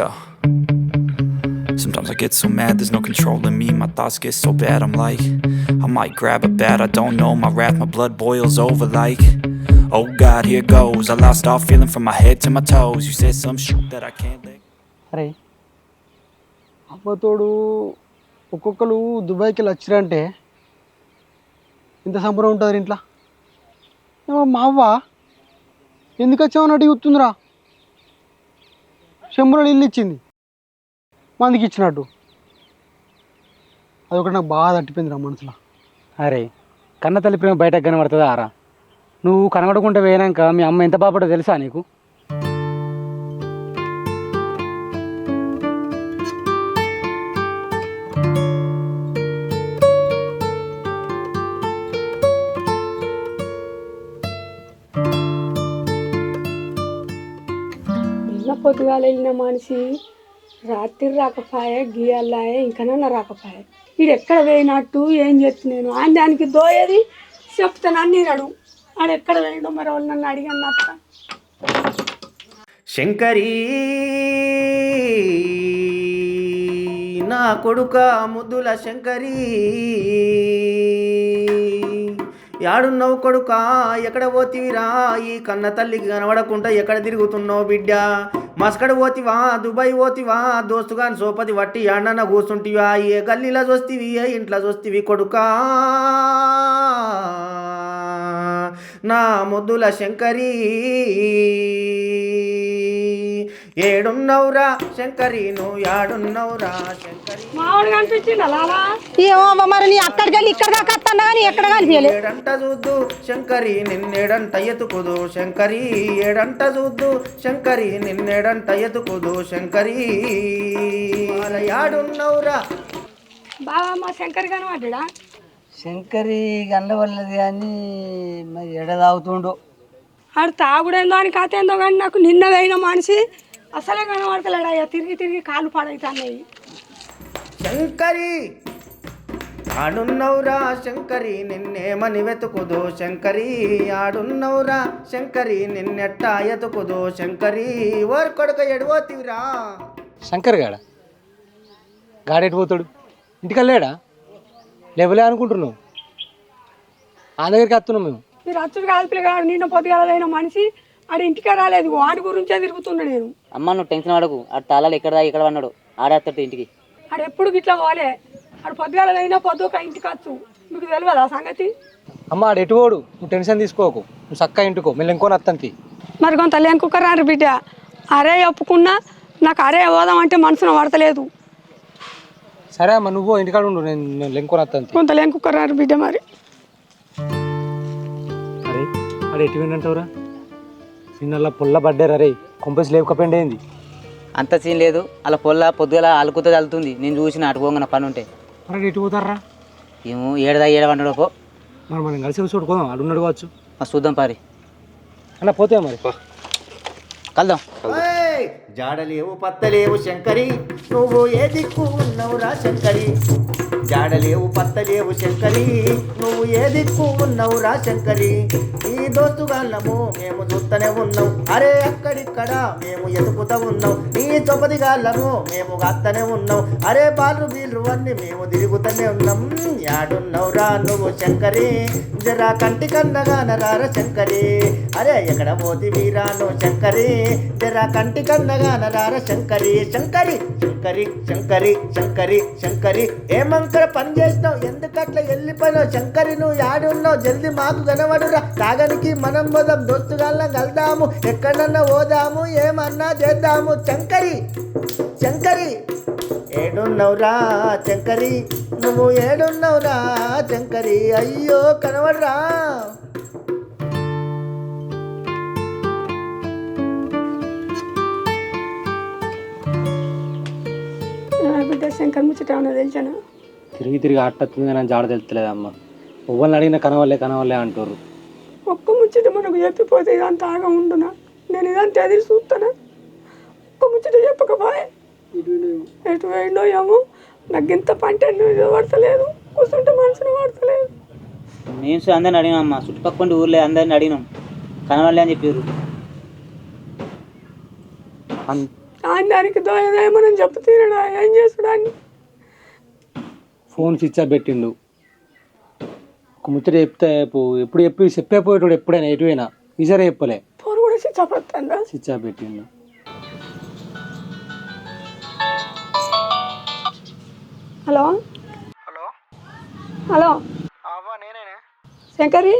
Yeah. Sometimes I get so mad, there's no control in me. My thoughts get so bad, I'm like, I might grab a bat, I don't know. My wrath, my blood boils over like, oh God, here goes. I lost all feeling from my head to my toes. You said some shit that I can't let అరే అమ్మతోడు ఒక్కొక్కరు దుబాయ్కి వెళ్ళి వచ్చిరంటే ఇంత సంబరం ఉంటుంది ఇంట్లో మా అవ్వ ఎందుకు వచ్చామని అడుగుతుందిరా శంబులో ఇల్లు ఇచ్చింది. మందికి ఇచ్చినట్టు. అదొకటి నాకు బాగా తట్టిపోయింది రా మనసులో. అరే కన్న తల్లి ప్రేమ బయటకు కనబడుతుందా ఆరా నువ్వు కనబడకుండా పోయినాక మీ అమ్మ ఎంత బాపడో తెలుసా నీకు? పొద్దుగాల వెళ్ళిన మనిషి రాత్రి రాకపోయే గీయాలాయే ఇంకనన్నా రాకపోయే. వీడు ఎక్కడ పోయినట్టు ఏం చెప్తున్నాను ఆయన దానికి దోయేది చెప్తానని నేను అడుగు ఆడు ఎక్కడ పోయిండో మరి వాళ్ళు నన్ను అడిగాను అత్త. శంకరీ నా కొడుక ముద్దుల శంకరీ. యాడున్నావు కొడుకా? ఎక్కడ పోతివిరా? ఈ కన్న తల్లికి కనబడకుండా ఎక్కడ తిరుగుతున్నావు బిడ్డ? మస్కడ పోతివా? దుబాయ్ పోతివా? దోస్తుగాని సోపతి వట్టి యాడన్న కూర్చుంటివా? ఏ గల్లీలో చూస్తివి ఏ ఇంట్లో చూస్తివి కొడుకా? నా ముద్దుల శంకరీ. ఏడున్నవురా శంకరి నువ్వు యాడున్నవురా శంకరి. మామిడి కనిపించింది ఏమో అవ్వ మరి నీ అక్కడికి వెళ్ళి ఇక్కడ దాకా వస్తాను కానీ ఎక్కడ కనిపించలేదు ఏడంట చూద్దు శంకరి నిన్నేడంట ఎతుకుదు శంకరి ఏడంట చూద్దు శంకరి నిన్నేడంట ఎతుకుదు శంకరి. వాళ్ళ యాడున్నవురా. బావా మా శంకర్ కనబడ్డా శంకరి గండవల్లది కానీ మరి ఎడ తాగుతుండు ఆడు తాగుడేందో అని కథ ఏందో కానీ నాకు నిన్న పోయిన మనిషి అసలే కనబడతలేడు? అయ్యా తిరిగి తిరిగి కాళ్ళు పాడైతున్నాయి. శంకరి ఆడున్నవురా శంకరి నిన్నేమని వెతుకుదు శంకరి. ఆడున్నవురా శంకరి నిన్నెట్ట ఎతుకుదు శంకరి. ఓర్ కొడుక ఎడవోతివిరా శంకర్ గాడ? గాడెటు పోతాడు? ఇంటికి వెళ్ళాడా లేవలే అనుకుంటున్నావు. ఆ దగ్గరికి వస్తున్నాం మేము. మీరు అచ్చుడు కాదు పిల్లగాడు నిన్న పొద్దుగాలైన మనిషి ఆడు ఇంటికే రాలేదు. వాడి గురించే తిరుగుతున్నా నేను. అమ్మ నువ్వు టెన్షన్ పడకు. ఆడు తాళాలు ఎక్కడ దా ఇక్కడ పన్నాడు ఆడేస్తాడు ఇంటికి. ఆడు ఎప్పుడు గిట్లా పోలే. ఆడు పొద్దుగాలైనా పొద్దుక ఇంటికి వచ్చు. మీకు తెలియదా సంగతి? అమ్మ ఆడు ఎటు పోడు? నువ్వు టెన్షన్ తీసుకోకు. నువ్వు చక్కగా ఇంటికో. మళ్ళీ ఇంకో నత్తంతి. మరి కొంత లేంకుక్కరారు బిడ్డ. అరే ఒప్పుకున్నా నాకు అరే పోదాం అంటే మనసున పడతలేదు. సరే అమ్మ నువ్వు ఇంటికాడ ఉండు. నేను ఇంకో నత్తంతి. కొంత లేంకుక్కరారు బిడ్డ మరి. అరే ఆడు ఎటు వినంటావురా నిన్న పుల్ల పడ్డారు అరే కొంపస్ లేకపోయింది ఏంది? అంత సీన్ లేదు. అలా పొల్ల పొద్దుగల అలుకుతో చల్లుతుంది నేను చూసిన అటు పోగా పని ఉంటే మరి ఎటు పోతారా? ఏమో ఏడదా ఏడ పన్నాడు పో. మరి మనం కలిసి చూడుకోదాం ఆడు ఉన్నాడు కావచ్చు. మరి చూద్దాం పారి. అన్న పోతే మరి. కలుద్దాం. ఏయ్! జాడలేవు పత్తలేవు శంకరి. నువ్వు ఏ దిక్కు ఉన్నవురా శంకరి. జాడలేవు పత్తలేవు శంకరి. నువ్వు ఏ దిక్కు ఉన్నవురా శంకరి? ఈ దోస్తుగాళ్ళము మేము చూస్తూనే ఉన్నాం. అరే అక్కడిక్కడ మేము ఎతుకుతా ఉన్నాం. నీ చొపదిగాళ్ళము మేము కాస్తూనే ఉన్నాం. అరే బాలు బీలు అన్ని మేము తిరుగుతూనే ఉన్నాం. యాడున్నవురా నువ్వు శంకరి? జరా కంటి కన్నగానరార శంకరి. అరే ఎక్కడ పోతి వీరాను శంకరి? జరా కంటి కన్నగానరార శంకరి. శంకరి శంకరి శంకరి శంకరి శంకరి. ఏమంకర పని చేసినావు? ఎందుకట్లా వెళ్ళిపోయినావు? శంకరి నువ్వు యాడున్నావు జల్ది మాకు కనబడురా. తాగనికి మనం పోదాం దోస్తుగాళ్ళం కలుదాము ఎక్కడన్నా పోదాము ఏమన్నా చేద్దాము. శంకరి శంకరి. ఏడున్నవురా శంకరి? నువ్వు ఏడున్నవురా శంకరి? అయ్యో కనబడరా. బిడ్డ శంకర్ ముచ్చట ఏమన్నా తెలిసాను? తిరిగి తిరిగి ఆటత్తుంది అని జాడ తెలుస్తలేదు అమ్మ. పువ్వులను అడిగిన కనవల్లే కనవల్లే అంటారు ఒక్క ముచ్చట మనకు చెప్పిపోతే ఇదంతా ఆగా ఉండునా? నేను ఇదంతా ఎదురు చూస్తానా ఒక్క ముచ్చట చెప్పకపోయే. ఎటు పోయిండో ఏమో. నాకు ఇంత పంట పడతలేదు? కూర్చుంటే మనసును పడతలేదు. నేను అందరిని అడిగినాం అమ్మ. చుట్టుపక్కల ఊర్లే అందరిని అడిగినాం. కనవాలే అని చెప్పారు ఆయన దానికి దోయదేమని చెప్తున్నాడా ఏం చేసుడా అని ఫోన్ స్విచ్ ఆఫ్ పెట్టిండు. ఒక ముచ్చట చెప్తే ఎప్పుడు చెప్పి చెప్పే పోయేటోడు ఎప్పుడైనా ఎటువైనా ఈసారి చెప్పలే. ఫోన్ కూడా స్విచ్ ఆఫ్ వస్తుందా స్విచ్ ఆఫ్ పెట్టిండు. హలో? హలో? హలో? నేనేనే. శంకరి?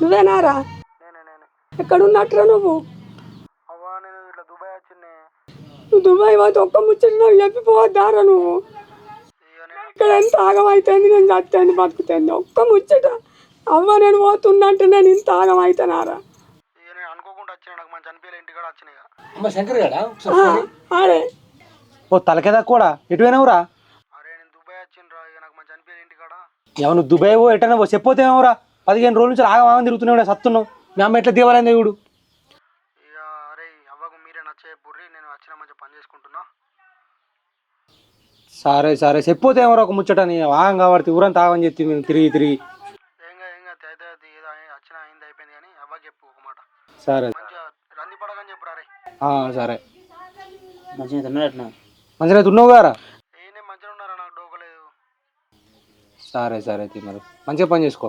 నువ్వేనారా నేనే నేనే. ఎక్కడున్నట్టురా నువ్వు? అవ్వా నేను ఇట్లా దుబాయ్ వచ్చిండే నువ్వు దుబాయ్ పోతే ఒక్క ముచ్చట నాకు చెప్పిపోవద్దారా నువ్వు? ఇక్కడ ఎంత ఆగమైతుంది నేను చచ్చాను బతుకుతుంది ఒక్క ముచ్చట. అవ్వ నేను పోతున్నట్టు నేను ఇంత ఆగమైతున్నారా ఇక నేను అనుకోకుండా వచ్చిన నాకు మంచి అనిపించలే ఇంటికాడ వచ్చిన ఇక. అమ్మ శంకర్ గడా? ఆడే. ఓ తలకేదా కూడా ఎటువైనావురా అరే నేను దుబాయ్ వచ్చిండ్రా ఇక నాకు మంచి అనిపించలే ఇంటికాడ ఏమన్నా దుబాయ్ పో ఎటన్నా పో చెప్పోతేమోరా పదిహేను రోజుల నుంచి ఆగమాగం తిరుగుతున్నావు సత్తున్నావు. మీ అమ్మ ఎట్లా దేవాలయం దేవుడు ఇక అరే అవ్వకు మీరే నచ్చే బుర్రి నేను వచ్చిన మంచి పని చేసుకుంటున్నా సరే సరే. చెప్పోతేమోరా ఒక ముచ్చటని ఆగం కాబట్టి ఊరంతా ఆగం చెప్తే మేము తిరిగి తిరిగి. చెప్పు సరే సరే. మంచిగా ఉన్నావు గారా? సరే సరే అయితే మరి. మంచిగా పని చేసుకో.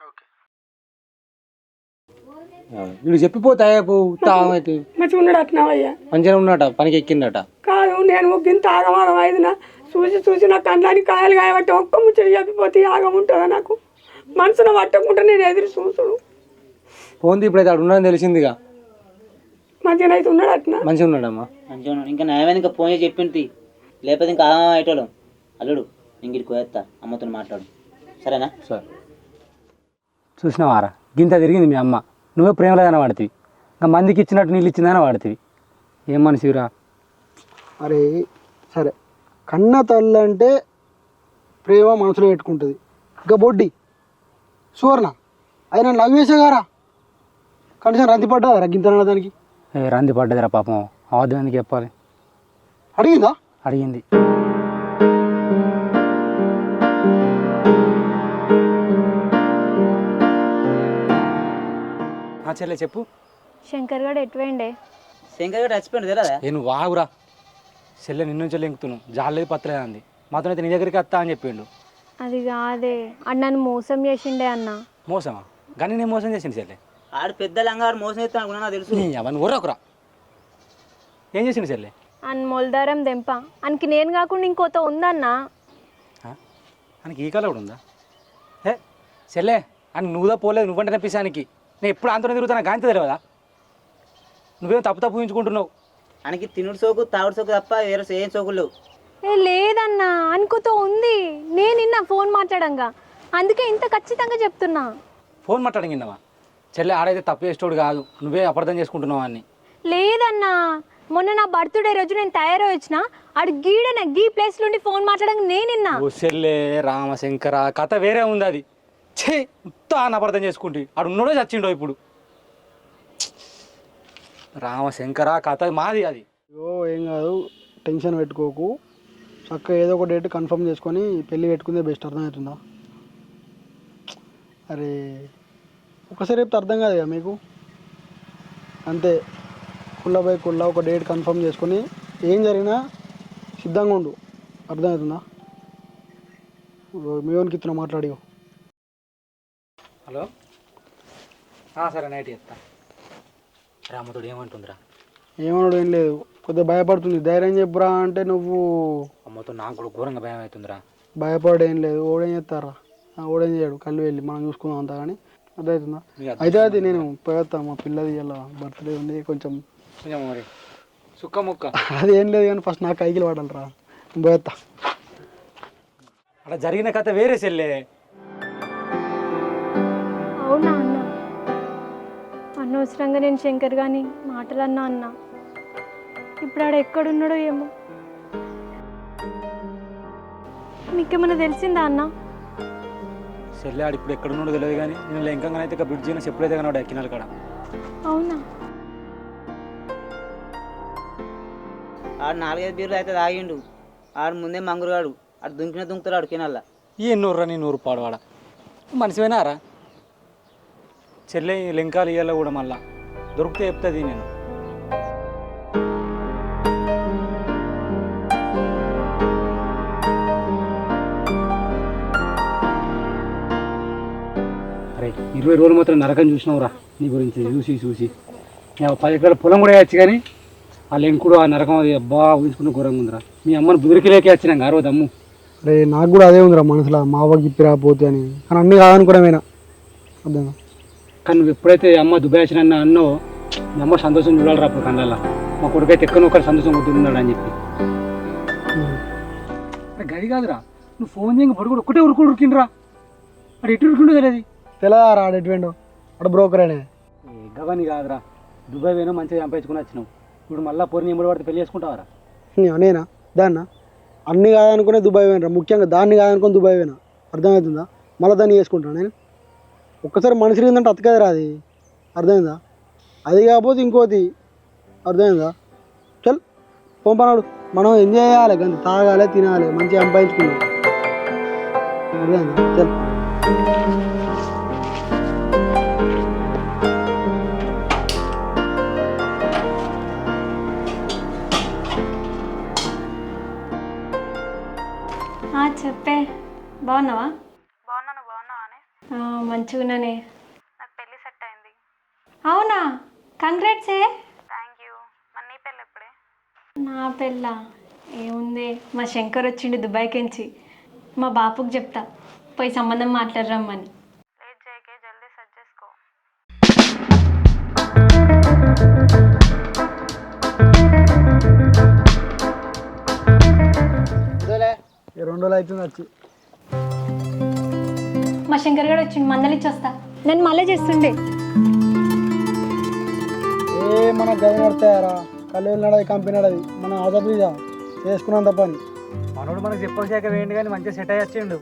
ఓకే. వీళ్ళు చెప్పిపోతే మంచిగా ఉన్నాడు అట్నావయ్యా మంచిగా ఉన్నట పనికి ఎక్కిందట కాదు నేను ఇంత ఆగమాగం చూసి చూసి నా కండ్లాని కాయలు కాయబట్టి ఒక్క ముచ్చట చెప్పిపోతే ఆగం ఉంటుందా నాకు? మనసును పట్టకుండా నేను ఎదురు చూసుడు. ఫోన్ ఇప్పుడైతే అక్కడ ఉన్నదని తెలిసిందిగా. మంచిగా అయితే ఉన్నాడు అట్నా మంచిగా ఉన్నాడమ్మా. మంచిగా ఉన్నాడు. ఇంకా నయమైన ఇంకా ఫోన్ చేసి చెప్పింది లేకపోతే ఇంకా అయ్యేటోళ్ళం? అల్లుడు ఇంగిడికి పోయేస్తా అమ్మతో మాట్లాడు. సరేనా? సరే. చూసినావారా? గింత తిరిగింది మీ అమ్మ. నువ్వే ప్రేమలేదని వాడుతుంది ఇంకా మందికి ఇచ్చినట్టు నీళ్ళు ఇచ్చిందని వాడుతుంది ఏం మనిషిరా అరే సరే. కన్న తల్లి అంటే ప్రేమ మనసులో పెట్టుకుంటుంది. ఇంకా బొడ్డి సువర్ణ ఆయన లవ్ చేసేగారా? కనీసం రంది పడ్డా గింత దానికి? ఏ రంది పడ్డదిరా పాపం. అవద్దు ఎందుకు చెప్పాలి? అడిగిందా? అడిగింది. ఆ చెల్లె చెప్పు. శంకర్ గడు ఎటువేండే శంకర్ గారు చచ్చిపోయింది తెలియదా నువ్వు వాగురా చెల్లె నిన్ను చెల్లె ఎంకుతున్నావు జాలేదు పత్తలేదు అంది. మాతో అయితే నీ దగ్గరికి వస్తా అని చెప్పిండు. అది కాదే. అన్న నన్ను మోసం చేసిండే అన్న. మోసమా? కానీ నేను మోసం చేసింది చెల్లె. ఆడు పెద్ద లంగాడు మోసం చేస్తాను అనుకున్నా నాకు తెలుసు. అవన్నీ ఊరకురా ఏం చేసిండు చెల్లె? అన్ మొలదారం దెంప అనికి నేను కాకుండా ఇంకోత ఉందన్న. ఆయనకి ఈ కళ కూడా ఉందా? ఏ? చెల్లె అని నువ్వుదా పోలేదు నువ్వంటే తెప్పిస్తానికి నేను ఎప్పుడు అంతనే తిరుగుతాను? గాంత తెలియదా నువ్వేం తప్పు తప్పు ఊహించుకుంటున్నావు? ఆయనకి తినుడు సోకు తాగుడు సోకు తప్ప వేరే ఏం సోకులు లేవు. ఏ లేదన్నా అనుకోతో ఉంది. నేను నిన్న ఫోన్ మాట్లాడంగా. అందుకే ఇంత ఖచ్చితంగా చెప్తున్నా. ఫోన్ మాట్లాడిందమ్మా చెల్లె ఆడైతే తప్పు చేసేటోడు కాదు. నువ్వే అపార్థం చేసుకుంటున్నావు అని లేదన్నా మొన్న నా బర్త్డే రోజు నేను తయారై వచ్చిన ఆడు గీడన గీ ప్లేస్ నుండి ఫోన్ మాట్లాడంగా నేను నిన్నా. ఓ చెల్లె రామశంకర కథ వేరే ఉంది అది. ఛే ఉత్తా అని అపార్థం చేసుకుంటే ఆడు ఉన్నోడే చచ్చిండో ఇప్పుడు. రామశంకర కథ మాది అది. అయ్యో ఏం కాదు టెన్షన్ పెట్టుకోకు. చక్కగా ఏదో ఒక డేట్ కన్ఫర్మ్ చేసుకొని పెళ్ళి పెట్టుకుందే బెస్ట్ అర్థమవుతుందా? అరే ఒకసారి చెప్తే అర్థం కాదు కదా మీకు? అంతే. కుళ్ళ బై కుళ్ళ ఒక డేట్ కన్ఫర్మ్ చేసుకొని ఏం జరిగినా సిద్ధంగా ఉండు. అర్థమవుతుందా? మీ ఓన్కి ఇస్తున్నా మాట్లాడి హలో? సరే నైట్ చెప్తా రామతోడు ఏమంటుందిరా? ఏమన్నాడు ఏం లేదు. కొద్దిగా భయపడుతుంది. ధైర్యం చెప్పురా అంటే నువ్వు అమ్మతో నాకు కూడా ఘోరంగా భయం అవుతుందిరా. భయపడేం లేదు. ఓడేం చేస్తారా? ఓడేం చేయడు. కళ్ళు వెళ్ళి మనం చూసుకుందాం అంతా కానీ. అర్థం అయితే అది నేను పోయేస్తా మా పిల్లది ఇలా బర్త్డే ఉంది. కొంచెం కొంచెం మరి. సుక్క ముక్క. అది ఏం లేదు కానీ ఫస్ట్ నాకు కైకిలు పడాలిరా. పోయేస్తా అక్కడ జరిగిన కథ వేరే చెల్లె. అనవసరంగా నేను శంకర్ గాని మాటలు అన్నా. అన్న ఇప్పుడు ఆడ ఎక్కడున్నాడో ఏమో. నీకేమన్నా తెలిసిందా అన్న? చెల్లె ఆడు ఇప్పుడు ఎక్కడ ఉన్నాడో తెలియదు కానీ నేను లెంకంగా అయితే ఇక బ్రిడ్జ్ అయినా చెప్పులైతే కానీ ఎక్కినాడు కాడ. అవునా? ఆడు నాలుగైదు బీర్లు అయితే తాగిండు. ఆడు ముందే మంగురుగాడు ఆడు దుంకిన దుంకుతాడు కినాల. ఏ నూర్రా నీ నూరు పాడవాడ మనిషివేనారా చెల్లె లింకాలు ఇయ్యాలో కూడా మళ్ళా. దొరికితే చెప్తుంది నేను. అరే ఇరవై రోజులు మాత్రం నరకం చూసినావురా నీ గురించి చూసి చూసి. పది ఎకరాల పొలం కూడా వేయచ్చు కానీ ఆ లెంకుడు ఆ నరకం అది బాగా ఊహించుకున్న ఘోరంగా ఉందిరా. మీ అమ్మని బుదిరికిలేకే వచ్చినాం గారు అమ్ము అరే నాకు కూడా అదే ఉందిరా మనసులో మా అవ్వకి ఇప్పిరా పోతే అని. కానీ అన్నీ కాదనుకోవడమేనా అర్థం కానీ నువ్వు ఎప్పుడైతే అమ్మ దుబాయ్ వచ్చిన అన్నో మీ అమ్మ సంతోషం చూడాలి రా అప్పుడు కళ్ళల్లో. మా కొడుకైతే ఎక్కడో ఒకరు సంతోషం కొట్టున్నాడు అని చెప్పి. అరే గది కాదురా. నువ్వు ఫోన్ చేయక పడుకుడు ఒక్కటే ఉరుకుడు ఉరికిండ్రా. అది ఎటు ఉరుకుండో తెలియదు తెలదారా ఎటువంటి ఆడ బ్రోకర్ అనే. గవని కాదురా. దుబాయ్ పోయినా మంచిగా సంపాదించుకుని వచ్చినావు. ఇప్పుడు మళ్ళీ పొరిని ఎంబడి పడితే పెళ్ళి చేసుకుంటావారా? నేనా? దాన్న? అన్నీ కాదనుకునే దుబాయ్ పోయినరా? ముఖ్యంగా దాన్ని కాదనుకుని దుబాయ్ పోయినా. అర్థమవుతుందా? మళ్ళీ దాన్ని చేసుకుంటాను నేను? ఒక్కసారి మనిషి ఏంటంటే అతకదురా అది. అర్థమైందా? అది కాకపోతే ఇంకోటి అర్థమైందా? చల్ పంపనాడు మనం ఎంజాయ్ చేయాలి కానీ తాగాలి తినాలి మంచిగా సంపాదించుకున్నాం అర్థమైందా? చల్. చెప్పే. బాగున్నావా? మంచిగున్నానే. నాకు పెళ్ళి సెట్ అయింది. అవునా? Congrats A. థ్యాంక్ యూ మరి నీ పెళ్ళి ఎప్పుడే? నా పెళ్ళ? ఏముంది? మా శంకర్ వచ్చిండు దుబాయ్కి నుంచి మా బాపుకి చెప్తా. పోయి సంబంధం మాట్లాడరమ్మని. ఈ రెండు రోజులు అవుతుంది వచ్చి. మా శంకర్ గడు వచ్చిండు మందలిచ్చి వస్తా నేను మళ్ళీ చేస్తుండే. ఏ మన గది నడతాయారా కళ్ళు నడది కంపెనీ నడది మన ఆజాద్ మీద చేసుకున్నంత పని. మనోడు మనకు చెప్పాక వేయండి కానీ మంచిగా సెట్ అయ్యి వచ్చిండు.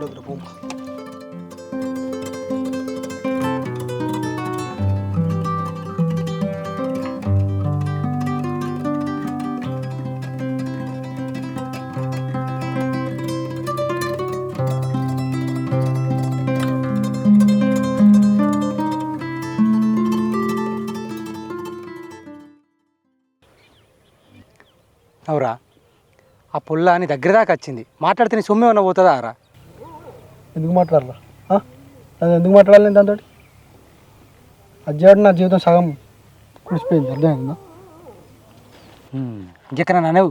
అవురా పుల్ల నీ దగ్గర దాకా వచ్చింది. మాట్లాడితే నీ సొమ్ము ఏమన్నా పోతుందా రా? ఎందుకు మాట్లాడరా? ఎందుకు మాట్లాడాలి నేను దాంతో అజ్జాడు నా జీవితం సగం కుడిసిపోయింది అర్థమైందా? ఇంకెక్కడ నన్నేవు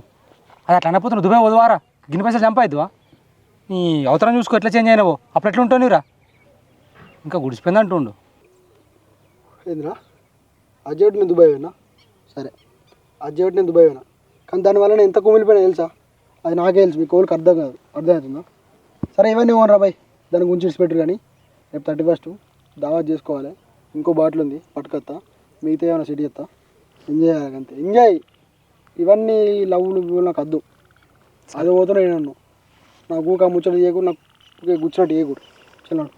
అది అట్లా అనపోతున్నావు దుబాయ్ వదవారా? గిన్నె పైసలు చంపాయిద్దువా నీ అవతరం చూసుకో ఎట్లా చేంజ్ అయినావో. అప్పుడు ఎట్లా ఉంటావు నీరా ఇంకా గుడిసిపోయింది అంటుండు. ఏందిరా? అజ్జాడు నేను దుబాయ్ పోయినా? సరే. అజ్జాడు నేను దుబాయ్ పోయినా. కానీ దానివల్ల నేను ఎంత కుమిలిపోయినా తెలుసా? అది నాకే తెలుసు మీ కోళ్ళకి అర్థం కాదు అర్థమవుతుందా? సరే ఇవన్నీ ఓన్ రా బాయ్ దాని గురించి విడిచిపెట్టరు కానీ రేపు థర్టీ ఫస్ట్ దావత్ చేసుకోవాలి ఇంకో బాటిల్ ఉంది పట్టుకొత్తా మిగతా ఏమైనా సెట్ చేస్తా. ఎంజాయ్ చేయాలి అంతే. ఎంజాయ్ ఇవన్నీ లవ్లు నాకు వద్దు. అది పోతున్నా నేను నాకు ఊక ముచ్చట చేయకు నాకు గుచ్చినట్టు చేయకూడదు చిన్నాడు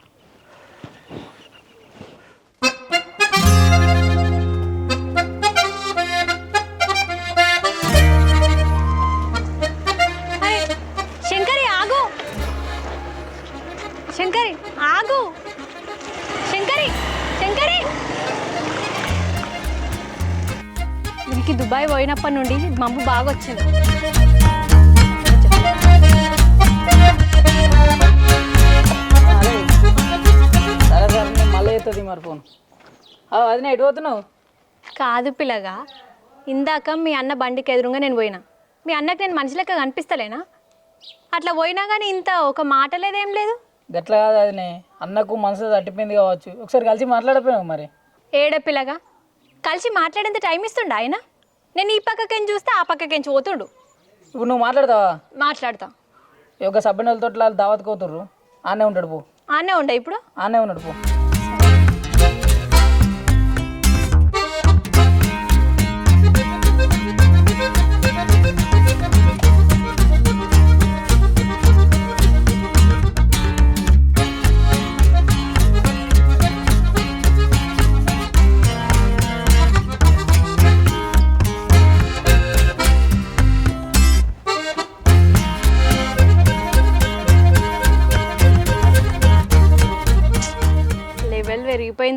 పోయినప్పటి నుండి మబ్బు బాగా వచ్చింది. సరే సరే నేను మళ్ళీ అవుతుంది మరి ఫోన్. అది ఎటు పోతున్నావు? కాదు పిల్లగా ఇందాక మీ అన్న బండికి ఎదురుగా నేను పోయినా. మీ అన్నకి నేను మనిషి లెక్క కనిపిస్తలేనా? అట్లా పోయినా కానీ ఇంత ఒక మాట లేదేం లేదు? గట్లా కాదు అదినే అన్నకు మనసు తట్టిపోయింది కావచ్చు. ఒకసారి కలిసి మాట్లాడపోయావు మరి. ఏడ పిల్లగా కలిసి మాట్లాడేంత టైం ఇస్తుండ ఆయన? నేను ఈ పక్కకేం చూస్తే ఆ పక్కకేంచి పోతుండు ఇప్పుడు నువ్వు మాట్లాడతావా? మాట్లాడతా. యొక్క సబ్బినలతో దావత్ కోతుర్రు ఆనే ఉంటాడు పో. ఆనే ఉండే ఇప్పుడు? ఆనే ఉన్నాడు పో.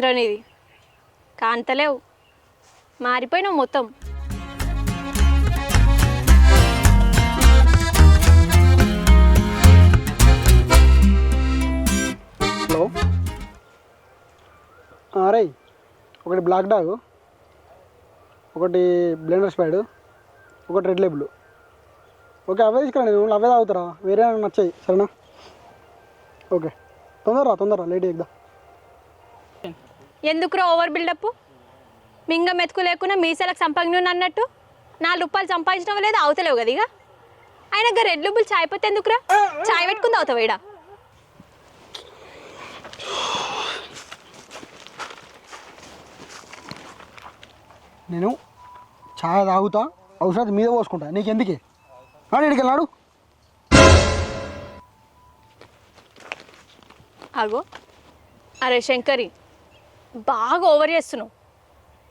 ఏంట్రా అనేది కాంతలేవు. మారిపోయినావు మొత్తం. హలో. రై ఒకటి బ్లాక్ డాగ్ ఒకటి బ్లెండర్ స్పైడ్ ఒకటి రెడ్ లేబుల్. ఓకే అవే తీసుకురండి అవే తాగుతారా? వేరే నచ్చాయి సరేనా? ఓకే తొందరరా తొందరరా లేట్ చేద్దాం ఎందుకురా ఓవర్ బిల్డప్? మింగ మెతుకు లేకుండా మీసాలకు సంపంగి అన్నట్టు? నాలుగు రూపాయలు సంపాదించడం లేదు అవతలేవు కదా ఇక? ఆయన రెడ్ బుల్ చాయ్ పోతే ఎందుకురా? చాయ్ పెట్టుకుంది అవుతావు ఈడ? నేను ఛాయ్ తాగుతా అవసరం మీద పోసుకుంటా. నీకు ఎందుకే ఇక్కడికి వెళ్ళాడు అగో అరే శంకరి బాగా ఓవర్ చేస్తున్నావు.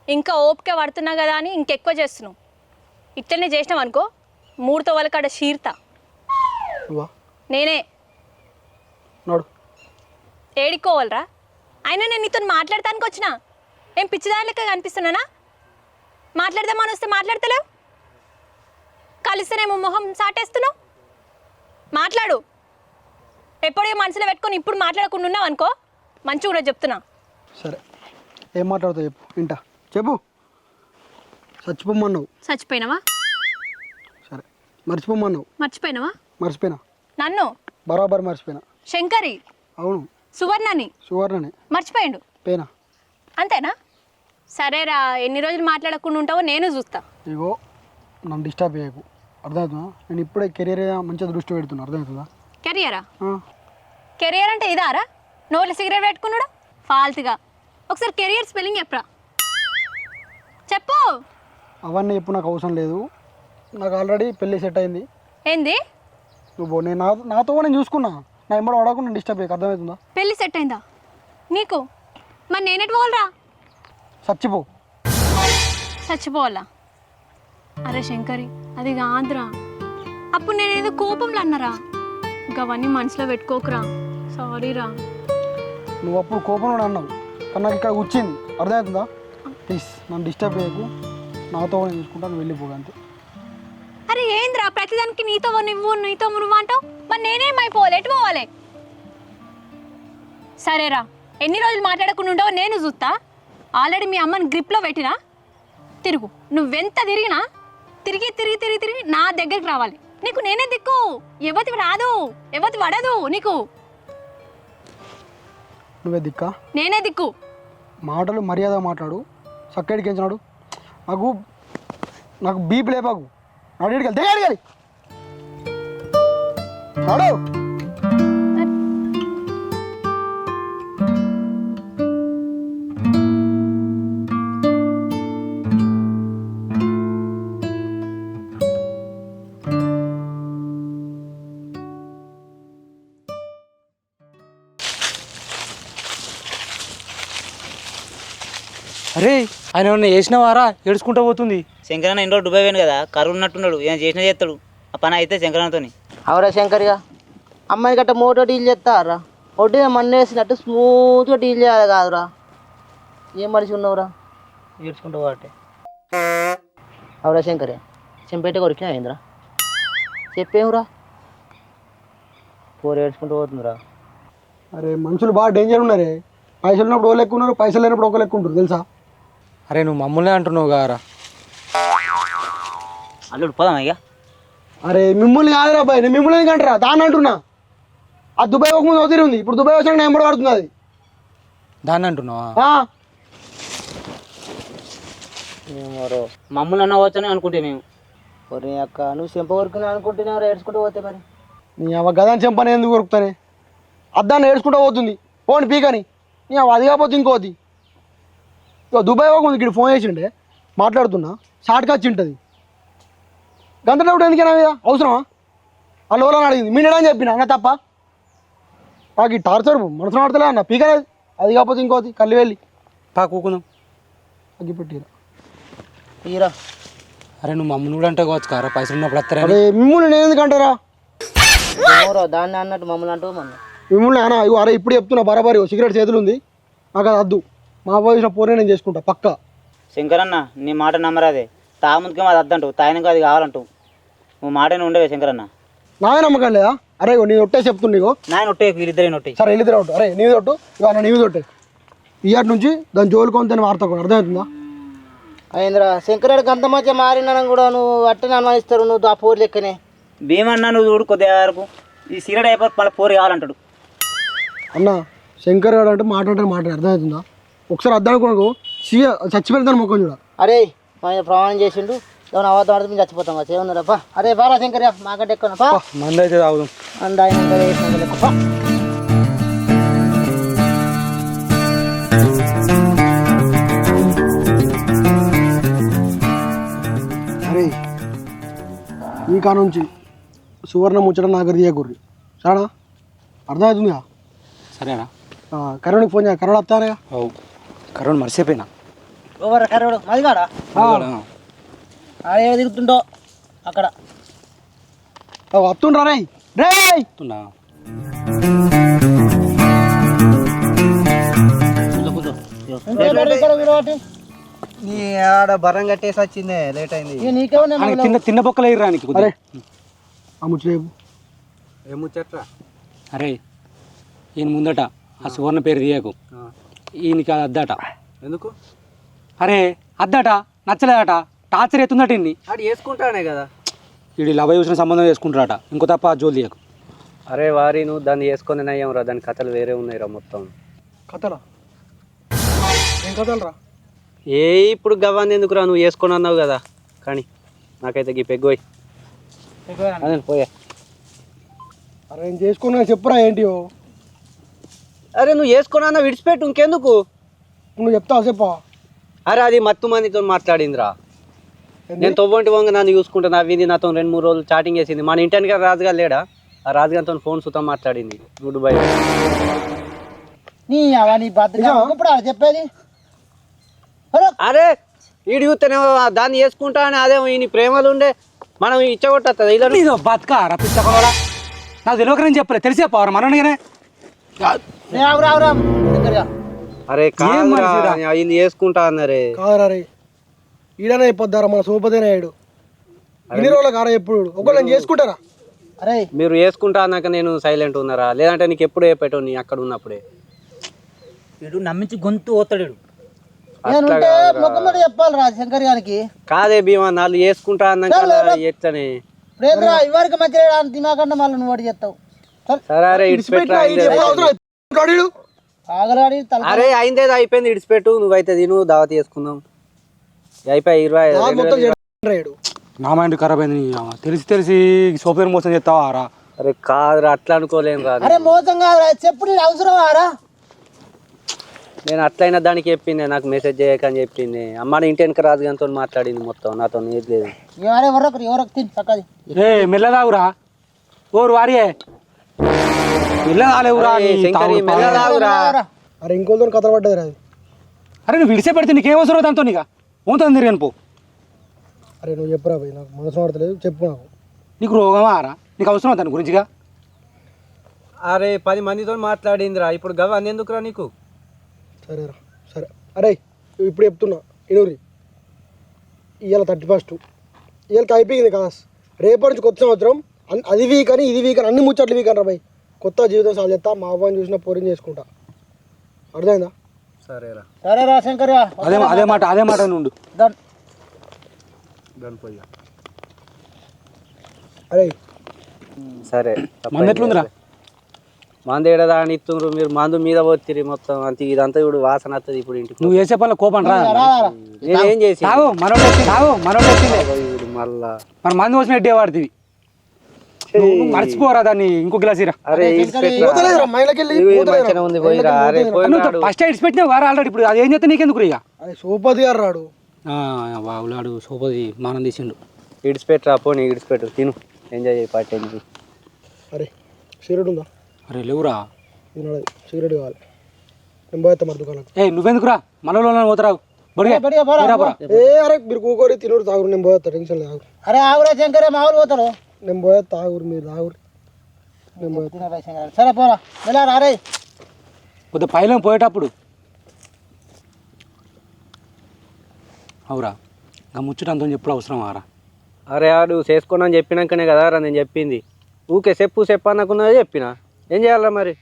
ఇంకా ఓపిక పడుతున్నా కదా అని ఇంకెక్కువ చేస్తున్నావు. ఇట్లనే చేసినావు అనుకో మూడుతో వాళ్ళకాడ షీర్తా నువ్వా నేనే. నాడు. ఏడికోవాలరా అయినా నేను నీతో మాట్లాడటానికి వచ్చిన. ఏం పిచ్చిదాని లెక్క కనిపిస్తున్నానా? మాట్లాడదామని వస్తే మాట్లాడతలేవు? కలిస్తేనేమో మొహం సాటేస్తున్నావు? మాట్లాడు. ఎప్పుడో మనసులో పెట్టుకొని ఇప్పుడు మాట్లాడకుండా ఉన్నావు అనుకో మంచిగా కూడా చెప్తున్నా. సరే. ఏం మాట్లాడుతావు చెప్పు వింటా. చెప్పు. చచ్చిపోమన్నావు. చచ్చిపోయినావా? సరే. మర్చిపోమన్నావు. మర్చిపోయినావా? మర్చిపోయినా. నన్ను? బరాబర్ మర్చిపోయినా. శంకరి? అవును. సువర్ణని? సువర్ణనే. మర్చిపోయిండు? పోయినా. అంతేనా? సరేరా ఎన్ని రోజులు మాట్లాడకుండా ఉంటావో నేను చూస్తా. ఇగో నన్ను డిస్టర్బ్ చేయకు. అర్థమవుతుందా? నేను ఇప్పుడే కెరీర్ మంచిగా దృష్టి పెడుతున్నా. అర్థమవుతుందా? కెరియరా? కెరియర్ అంటే ఇదారా? నోట్లో సిగరెట్ పెట్టుకున్నాడు? ఫాల్తుగా. ఒకసారి కెరియర్ స్పెల్లింగ్ చెప్పరా? చెప్పు. అవన్నీ చెప్పు నాకు అవసరం లేదు. నాకు ఆల్రెడీ పెళ్ళి సెట్ అయింది. ఏంది? నువ్వు నేను నా నాతో నేను చూసుకున్నా. నా ఎంబడి వాడకుండా డిస్టర్బ్ చేయకు. అర్థమవుతుందా? పెళ్ళి సెట్ అయిందా? నీకు? మరి నేనెటు పోవాలరా? చచ్చిపో. చచ్చిపోవాలా? అరే శంకరి అది కాదురా. అప్పుడు నేనేదో కోపంలో అన్నరా? ఇంకా అవన్నీ మనసులో పెట్టుకోకురా. సారీరా నువ్వు అప్పుడు కోపంలో అన్నావు. కానీ నాకు ఇక్కడ వచ్చింది. అర్థమవుతుందా? ప్లీజ్ నన్ను డిస్టర్బ్ చేయకు. నాతో నేను చూసుకుంటాను వెళ్ళిపోగా అంతే. అరే ఏంద్రా? ప్రతిదానికి నీతో నువ్వు నీతో నువ్వు అంటావు? మరి నేనేమైపోవాలి? ఎటు పోవాలి? సరేరా. ఎన్ని రోజులు మాట్లాడకుండా ఉండవో నేను చూస్తా. ఆల్రెడీ మీ అమ్మని గ్రిప్లో పెట్టినా? తిరుగు. నువ్వెంత తిరిగినా? తిరిగి తిరిగి తిరిగి తిరిగి నా దగ్గరికి రావాలి. నీకు నేనే దిక్కు. ఎవతి రాదు? ఎవతి పడదు నీకు? నువ్వే దిక్కా? నేనే దిక్కు. మాటలు మర్యాద మాట్లాడు. చక్కడికి ఎంచినాడు నాకు నాకు బీపీ లేపాకు. వెళ్తే అడిగాలి అరే ఆయన ఏమన్నా చేసినవారా? ఏడుచుకుంటూ పోతుంది. శంకరన్న ఇంట్లో దుబాయ్ పోయాను కదా? కరువు ఉన్నట్టున్నాడు. ఏం చేసినా చేస్తాడు. ఆ పని అయితే శంకరన్నతోని. అవరా శంకర్గా అమ్మాయి గట్ట మోటో డీల్ చేస్తారా? ఒడ్డు మన్నేసినట్టు స్మూత్గా డీల్ చేయాలి కాదురా. ఏం మనిషి ఉన్నావురా? ఏడ్చుకుంటూ వాటే అవరా శంకరే చెంపేట కొరికినా ఏంద్రా? చెప్పేవురా పోరు ఏడ్చుకుంటూ పోతుందిరా. అరే మనుషులు బాగా డేంజర్ ఉన్నారే. పైసలు ఉన్నప్పుడు ఓ లెక్క ఉన్నారు పైసలు లేనప్పుడు ఒక లెక్క ఉంటారు తెలుసా? అరే నువ్వు మమ్మల్ని అంటున్నావు కారా అల్లుడు పోదాం అయ్యా అరే మిమ్మల్ని కాదురా అబ్బాయి నేను మిమ్మల్ని ఎందుకంటారా? దాన్ని అంటున్నా. ఆ దుబాయ్ ఒక ముందు అవుతూనే ఉంది. ఇప్పుడు దుబాయ్ వచ్చాక నేను ఎంబడి పడుతుంది అది. దాన్ని అంటున్నావా? ఆ, మమ్మల్ని అన్న వచ్చని అనుకుంటే మేము. ఒరే అక్క నువ్వు చెంప కొరుకుని అనుకుంటున్నావు ఏడ్చుకుంటూ పోతే మరి. నీ అవ గదాన్ని చెంపని ఎందుకు కొరుకుతానే? అద్దాన్ని ఏడ్చుకుంటూ పోతుంది. పోండి పీకని. నీ అవ అది కాకపోతే ఇంకోది. ఇక దుబాయ్ ఒక ముందు ఇక్కడ ఫోన్ చేసిండే మాట్లాడుతున్నా షార్ట్ వచ్చి ఉంటుంది గంట డౌట్ ఎందుకైనా మీద? అవసరమా? ఆ లోలని అడిగింది. మీ అని చెప్పిన అన్న తప్ప? నాకు ఈ టార్చర్ మనసులో ఆడతలే అన్న. పీకలేదు అది కాకపోతే ఇంకోది కళ్ళు వెళ్ళి. పా కూకుందాం. అగ్గి పెట్టిరా తీరా. అరే నువ్వు మమ్మల్ని కూడా అంటే కావచ్చు కారా? పైసలు ఉన్నప్పుడు వస్తారని. అరే మిమ్మల్ని నేను ఎందుకంటారా ఏమోరో దాన్ని అన్నట్టు మమ్మల్ని అంటూ మన మిమ్మల్ని అన్న ఇగో అరే ఇప్పుడు చెప్తున్నా బరాబరి సిగరెట్ చేతులు ఉంది నాకు అది వద్దు. మా పోయిన పోరే నేను చేసుకుంటా పక్కా. శంకరన్న నీ మాట నమ్మరాదే. తా ముందుకేమో అది అద్దంటావు తాయినక అది కావాలంటావు నువ్వు మాటనే ఉండవే శంకరన్న. నాదే నమ్మకం లేదా? అరే నీ ఒట్టే చెప్తున్నా నీకు నాయన ఒట్టే వీళ్ళిద్దరే ఒట్టే సరే వెళ్ళిద్దరు ఒట్టు. అరే నీది ఒట్టు? ఇక అన్న నీది ఒట్టే. ఇయర్ నుంచి దాని జోలికి కొంత వార్త కూడా అర్థమవుతుందా? అయిందిరా శంకరాడికి అంత మంచిగా మారినాను కూడా నువ్వు అట్టనే అనుమానిస్తారు నువ్వు ఆ పోరు లెక్కనే. భీమన్నా నువ్వు చూడు కొద్దిగా వరకు. ఈ సిగరెట్ అయిపోయి మళ్ళీ పోరు కావాలంటాడు. అన్న శంకర్ గారు అంటే మాట్లాడే మాట అర్థమవుతుందా? ఒకసారి అర్థం అనుకోకు. సీఎ చచ్చిపోయిన మొక్కం చూడ. అరే ఆయన ప్రమాణం చేసిండు. ఏమైనా అబద్ధం ఆడితే మేము చచ్చిపోతాం కదా ఏముందిరా అరే బారా శంకర్య మాకంటే ఎక్కువ పా. మంది అయితే తాగుదాం. ఆయన. అరే ఈ కాడ నుంచి సువర్ణ ముచ్చట నాకు తీయకూర్రి సరేనా? అర్థమవుతుందిగా? సరేనా? కరోనాకి ఫోన్ చేయ కరోనా అవు. కరోనా మర్చిపోయినా. ఓవర్ కర్రోడు అది కాడా ఆడే తిరుగుతుండో? అక్కడ. వస్తుండ్రా రే రే వస్తున్నా నీ ఆడ బరం కట్టేసి వచ్చిందే లేట్ అయింది. తిన్న తిన్న బొక్కలు వేయరా నీకు అరే. చెప్పు. ఏముచ్చట్రా అరే ఈయన ముందట ఆ సువర్ణ పేరు తీయకు. ఈయనకి అది అద్దట. ఎందుకు? అరే అద్దట నచ్చలేదట. టార్చర్ ఎత్తుందట ఇన్ని ఆడు వేసుకుంటానే కదా. వీడి లవ చూసిన సంబంధం చేసుకుంటారట ఇంకో తప్ప జోలి తీయకు అరే వారి నువ్వు దాన్ని వేసుకొని నయ్యం రా. దాని కథలు వేరే ఉన్నాయి రా మొత్తం. కథలా? ఏం కథలు రా? ఏ ఇప్పుడు గవ్వంది ఎందుకు రా? నువ్వు వేసుకొని అన్నావు కదా. కానీ నాకైతే గీ పెగ్గోయ్ పోయా. అరే నేను చేసుకున్నా చెప్పురా ఏంటి అరే నువ్వు వేసుకొని అన్నా విడిచిపెట్టు ఇంకెందుకు? నువ్వు చెప్తావు చెప్పా. అరే అది మత్తు మందితో మాట్లాడిందిరా. నేను తొవ్వంటి వంగ నన్ను చూసుకుంటా నవ్వింది నాతో రెండు మూడు రోజులు చాటింగ్ చేసింది. మన ఇంటానికి రాజుగారు లేడా? ఆ రాజుగారితో ఫోన్ సుతం మాట్లాడింది. Goodbye. నీ చెప్పేది? అరే వీడు చూస్తేనే దాన్ని వేసుకుంటా అని అదే ఈ ప్రేమలు ఉండే మనం ఇచ్చగొట్టా ఇలా నీదో బతక రప్పించకుండా నాకు తెలియక నేను చెప్పలే తెలిసే పోవరా మనగానే నేను ఆగురా ఆగురా శంకర్య అరే ఇది వేసుకుంటా అన్నారే. కాదురా రే. ఈడనే చెప్పొద్దారా మన సోపదేనే అయ్యాడు ఇన్ని రోజుల కారా ఎప్పుడు ఒకళ్ళు నేను చేసుకుంటారా? అరే. మీరు వేసుకుంటా అన్నాక నేను సైలెంట్ ఉన్నారా? లేదంటే నీకు ఎప్పుడు చెప్పేటో నీ అక్కడ ఉన్నప్పుడే? వీడు నమ్మించి గొంతు ఓతాడు చెప్పాలి రా శంకర్ గారికి. కాదే భీమా నాలుగు వేసుకుంటా అన్నాక ఎట్లనే? ప్రేమరా ఇవరికి మంచిగా తినాకన్నా మళ్ళీ నువ్వు వాడు చెప్తావు. సరే అరే అయిందేదో అయిపోయింది ఇడిచిపెట్టు నువ్వైతే తిను దావత్ చేసుకుందాం అయిపోయి ఇరవై నా మైండ్ ఖరాబ్ అయింది. తెలిసి తెలిసి సోపేరు మోసం చేస్తావా రా అరే కాదురా అట్లా అనుకోలేను రా అరే మోసం కాదురా చెప్పు నీ అవసరం ఆరా? నేను అట్లయినా దానికి చెప్పింది నాకు మెసేజ్ చేయకని చెప్పింది. అమ్మ ఇంటి వెనక రాజుగారితో మాట్లాడింది మొత్తం నాతో ఏది లేదు. ఎవరే ఎవరొకరు ఎవరొక తిని చక్కది ఏ మెల్లదాగురా ఓరు వారియే అరే, ఇంకోతో కథ పడ్డది రా అది. అరే నువ్వు విడిసే పెడితే నీకేం అవసరం దాంతో నీక? ఓంతో తిరిగాను పో. అరే నువ్వు చెప్పురా పోయి నాకు మనసు పడతలేదు చెప్పు నాకు. నీకు రోగమా రా? నీకు అవసరం దాని గురించిగా? అరే పది మందితో మాట్లాడిందిరా. ఇప్పుడు గవ ఎందుకురా నీకు? సరేరా సరే. అరే ఇప్పుడు చెప్తున్నా ఇనూరి ఇవాళ థర్టీ ఫస్ట్. ఇవాళకి అయిపోయింది కాస్ రేపటి నుంచి కొత్త సంవత్సరం. అది వీక్ అని ఇది వీక్ అని అన్ని ముచ్చట్లు వీక్ అని రా భయ్. కొత్త జీవితం సాగు చేస్తా మా అవ్వని చూసిన పోరిని చేసుకుంటా. అర్థమైందా? సరేరా. సరే రా శంకర్ అదే అదే మాట అదే మాట నుండు డన్. అరే. సరే మంది ఎట్లుందిరా? మంది ఏడదా అని ఇస్తుండ్రు మీరు? మందు మీద పోతిరి మొత్తం. అంత ఇదంతా ఇప్పుడు వాసన వస్తుంది ఇప్పుడు ఇంటికి. నువ్వు వేసే పనుల కోపం రా. నేనేం చేసి? మనోడు మనోడు మళ్ళా. మన మంది వచ్చిన ఎడ్డే వాడుతుంది నువ్వు మర్చిపోరా దాన్ని ఇంకో గ్లాస్ ఇరా. అరే ఉంది పోయిరా అరే నువ్వు ఫస్ట్ ఎయిడ్స్ పెట్టినావు వారా ఆల్రెడీ ఇప్పుడు. అది ఏం చేస్తే నీకెందుకు ఇక? అరే సోపతి గారు రాడు. బాబులాడు సోపది మానం తీసిండు. ఇడిచిపెట్టురా పోనీ ఇడిచిపెట్టు తిను. ఎంజాయ్ చేయి పార్టీ అరే సిగరెట్ ఉందా? అరే లేవురా. సిగరెట్ కావాలి. నేను పోయేస్తా మరి దుకాణం ఏ నువ్వెందుకురా? మనలో పోతారావు. ఏ అరే మీరు కూకోరి తినూరు తాగురు. నేను పోయేస్తా టెన్షన్ లేదు అరే ఆగురా శంకర్ మామూలు పోతాడు. నేను పోయేస్తా తాగురు మీరు తాగురు. నేను శంకర్. సరే పోరా. వెళ్ళారా అరే కొద్ది పైలం పోయేటప్పుడు. అవురా. ఇంకా ముచ్చట అంతా చెప్పుడు అవసరం ఆరా అరే ఆడు చేసుకోనని అని చెప్పినాకనే కదా రా నేను చెప్పింది. ఊకే చెప్పు చెప్పు అనుకున్నదే చెప్పిన. ఏం చేయాలరా మరి?